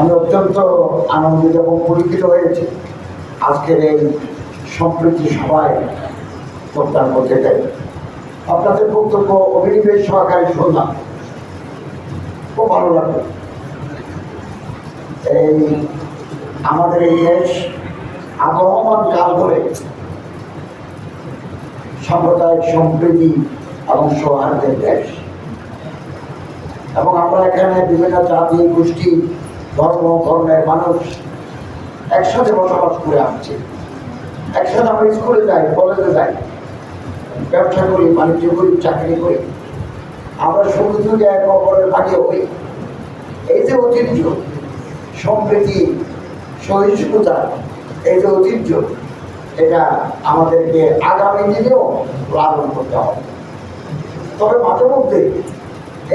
আমি অত্যন্ত আনন্দিত এবং পরিচিত হয়েছি। আজকের এই সম্প্রীতি সভায় যোগদান করতে চাই আপনাদের বক্তব্য অভিনিবেশ সহকারে শুনলাম। খুব ভালো লাগল। এই আমাদের এই দেশ আগমন কাল ধরে সাম্প্রদায়িক সম্প্রীতি এবং সৌহার্দ্যের দেশ। এবং আমরা এখানে বিভিন্ন জাতি, গোষ্ঠী ধর্ম, ধর্মের মানুষ একসাথে বসবাস করে আসছে। একসাথে আমরা স্কুলে যাই, কলেজে যাই, ব্যবসা করি, বাণিজ্য করি, চাকরি করি। আমরা সুখ এক অপরের ভাগে হই। এই যে ঐতিহ্য, সম্প্রীতি, সহিষ্ণুতা, এই যে ঐতিহ্য, এটা আমাদেরকে আগামী দিনেও লালন করতে হবে। তবে মাঝে মধ্যে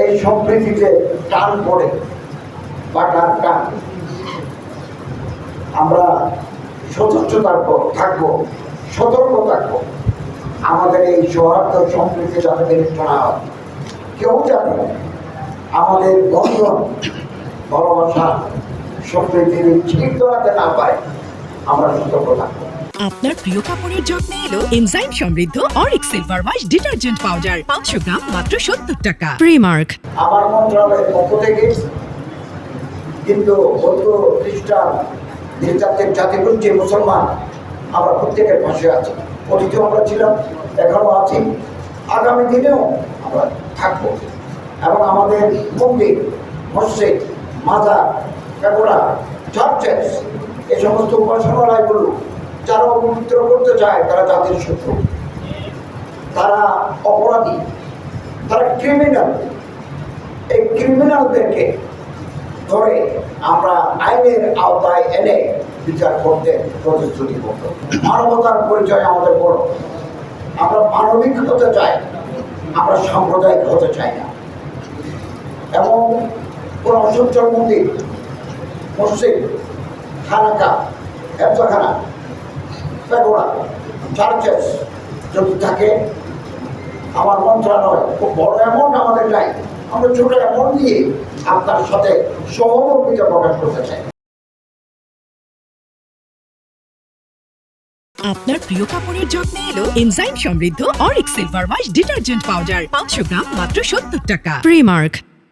এই সম্প্রীতিতে টান পড়ে। বা টান আমরা সচেষ্ট থাকব থাকব সতর্ক থাকব। আমাদের এই সৌহার্দ্য সম্প্রীতি যাতে বিনষ্ট না হয় কেউ জানে আমাদের বন্ধন ভালোবাসা সম্প্রীতির ঠিক ধরাতে না পারে আমরা সতর্ক থাকব। আপনার প্রিয় কাপড়ের যত্নে এলো এনজাইম সমৃদ্ধ Auric silver wash detergent powder পাঁচশো গ্রাম মাত্র সত্তর টাকা। প্রিমার্ক। আমার মন্ত্রণালয়ের পক্ষ থেকে কিন্তু বৌদ্ধ, খ্রিস্টান নির্যাতিক জাতিগোষ্ঠী মুসলমান আমরা প্রত্যেকের পাশে আছি। অতীতেও আমরা ছিলাম এখনও আছি। আগামী দিনেও আমরা থাকব। এবং আমাদের মন্দির মসজিদ, মাজার পেগোড়া চার্চেস এই সমস্ত উপাসনালয়গুলো যারা অপবিত্র করতে চায়, তারা জাতির শত্রু। তারা অপরাধী, তারা ক্রিমিনাল এই ক্রিমিনালদেরকে ধরে আমরা আইনের আওতায় এনে বিচার করতে প্রতিশ্রুতি করত মানবতার পরিচয় আমাদের বড়। আমরা মানবিক হতে চাই, আমরা সাম্প্রদায়িক হতে চাই না। এবং কোনো অসুচ্চল মন্দির, মসজিদ, খানাকা হেফজাখানা পেগোড়া চার্চেস যদি থাকে, আমার মন্ত্রণালয় খুব বড় অ্যামাউন্ট আমাদের নাই। আমরা ছোট মন দিয়ে আপনার সাথে সহমর্মিতা প্রকাশ করতে চাই। আপনার প্রিয় কাপড়ের যত্নে এলো এনজাইম সমৃদ্ধ Auric silver wash detergent powder পাঁচশো গ্রাম মাত্র সত্তর টাকা। প্রিমার্ক